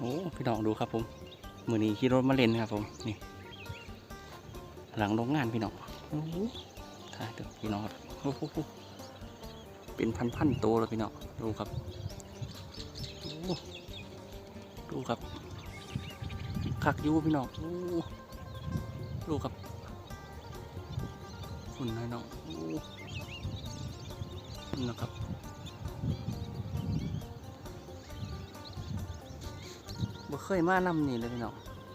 โอ้พี่น้องดูครับผมมือนี้ขี่รถมาเล่นครับผมนี่ หลังโรงงานพี่น้องโอ้ถ่ายเถอะพี่น้องครับโอ้โเป็นพันๆตัวเลยพี่น้องดูครับโอ้ดูครับคักยูพี่น้องโอ้ดูครับฝุ่นน้อยน้องโอ้นะครับ บ่เคยมานำนี่เลยพี่น้อง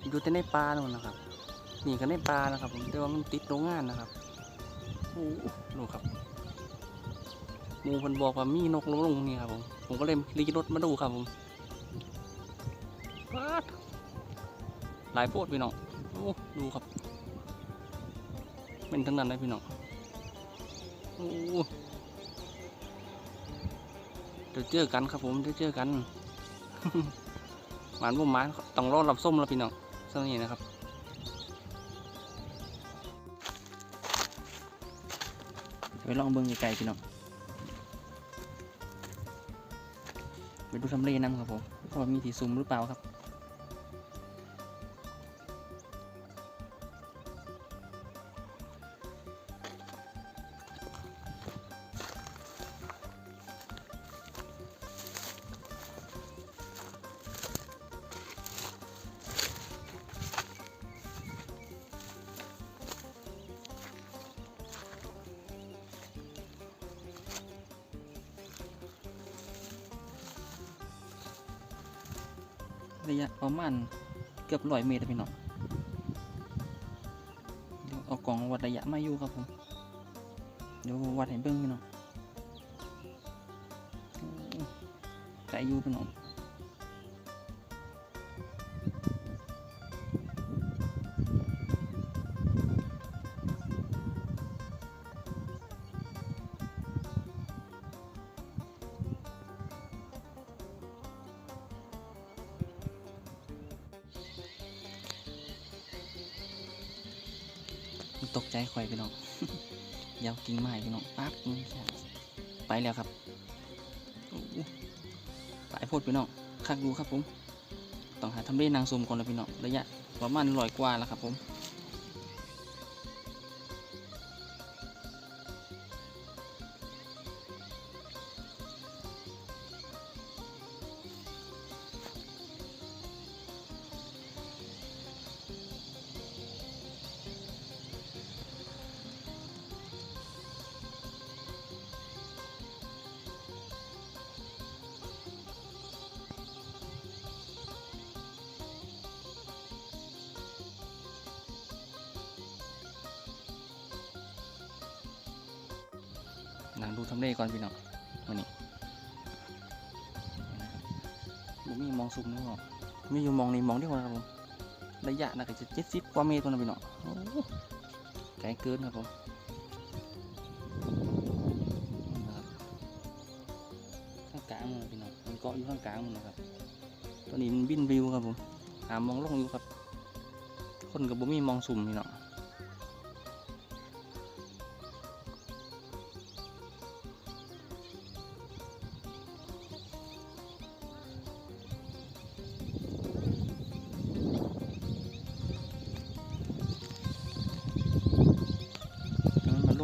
อยู่แต่ในป่าโน่นนะครับ นี่ก็ในป่านะครับ ผมแต่ว่ามันติดโรงงานนะครับโอ้โหดูครับหมูมันบอกว่ามีนกลงลงนี่ครับผมผมก็เลยรีรถมาดูครับผมป๊าดหลายโพดพี่น้องโอ้ดูครับเป็นทั้งนั้นเลยพี่น้องโอ้เดี๋ยวเจอกันครับผมเดี๋ยวเจอกัน หวานบ่หวานต้องรอรับส้มแล้วพี่น้องส้มนี้นะครับไปลองเบิ้งไกลๆพี่น้องไปดูทำเลน้ำครับผมว่ามีที่ซุ่มหรือเปล่าครับ ระยะประมาณเกือบร้อยเมตรพี่น้องเดี๋ยวเอากล่องวัดระยะมาอยู่ครับผม เดี๋ยววัดให้เบิ้งพี่น้องไกลอยู่พี่น้อง ตกใจข่อยพี่น้องยาวกิ่งไม้พี่น้องปั๊บไปแล้วครับโอ้โหไปโพดพี่น้องคักดูครับผม ต้องหาทำเลนางซุมก่อนแล้วพี่น้อง ระยะประมาณลอยกว่าแล้วครับผม หนังดูทำเลก่อนพี่น้องวันนี้บุมีมองซุมนึกออกมีอยู่มองนี่มองที่คนครับผมระยะน่าจะเจ็ดสิบกว่าเมตรนะพี่น้องโอ้โหไกลเกินครับผมนะครับข้างกลางมันะพี่น้องมันเกาะอยู่ข้างกลางมันนะครับตัวนี้มันบินวิวครับผมหามองลงอยู่ครับ คนกับบุมีมองซุ่มพี่น้อง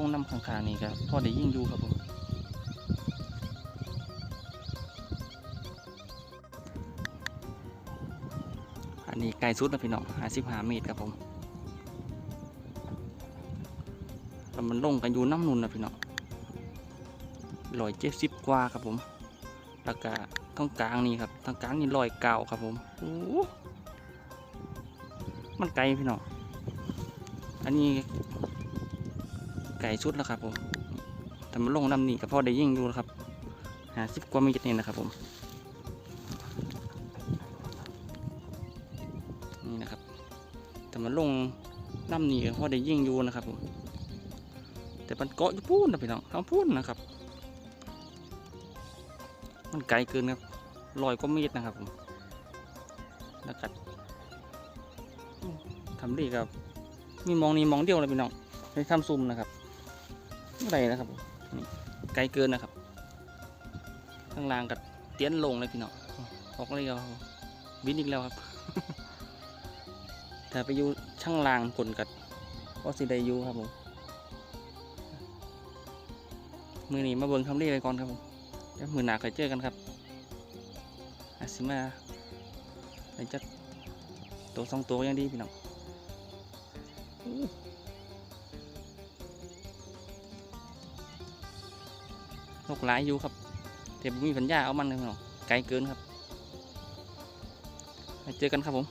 งน้ำข้างๆนี่ครับพ่อได้ยิ่งอยู่ครับผมอันนี้ไกลสุดนะพี่น้องห้าสิบห้าเมตรครับผมแล้วมันลงกันอยู่น้ำนุนนะพี่น้องลอยเจ็ดสิบกว่าครับผมแล้วก็ตรงกลางนี่ครับตรงกลางนี่ลอยเก่าครับผมโอ้มันไกลพี่น้อง อันนี้ ไก่ชุดแล้วครับผมแต่มันลงน้ำนี่กับพ่อได้ยิ่งดูนะครับหาสิบกว่าเมตรนี่นะครับผม นี่นะครับ แต่มันลงน้ำนี่กับพ่อได้ยิ่งอยู่นะครับผม แต่มันเกาะอยู่พูนนะพี่น้องทั้งพูนนะครับ มันไกลเกินครับลอยกว่าเมตรนะครับผมแล้วกัดทำดีครับ มีมองนี่มองเดียวเลยพี่น้องไปทำซุ่มนะครับ อะไรนะครับผมนี่ไกลเกินนะครับ ข้างล่างกับเตี้ยนลงเลยพี่น้องออกเลยครับผมบินอีกแล้วครับถ้าไปอยู่ช่างลางผลกัดก็สิได้อยู่ครับผมมือนี้มาเบิ่งคำเรียกไปก่อนครับผมเดี๋ยวมือหนาเคยเจอกันครับอาซิมาไอ้จักตัวสองตัวยังดีพี่น้อง หกหลายอยู่ครับแต่ผมมีปัญญาเอามันเลยพี่น้องไกลเกินครับไปเจอกันครับผม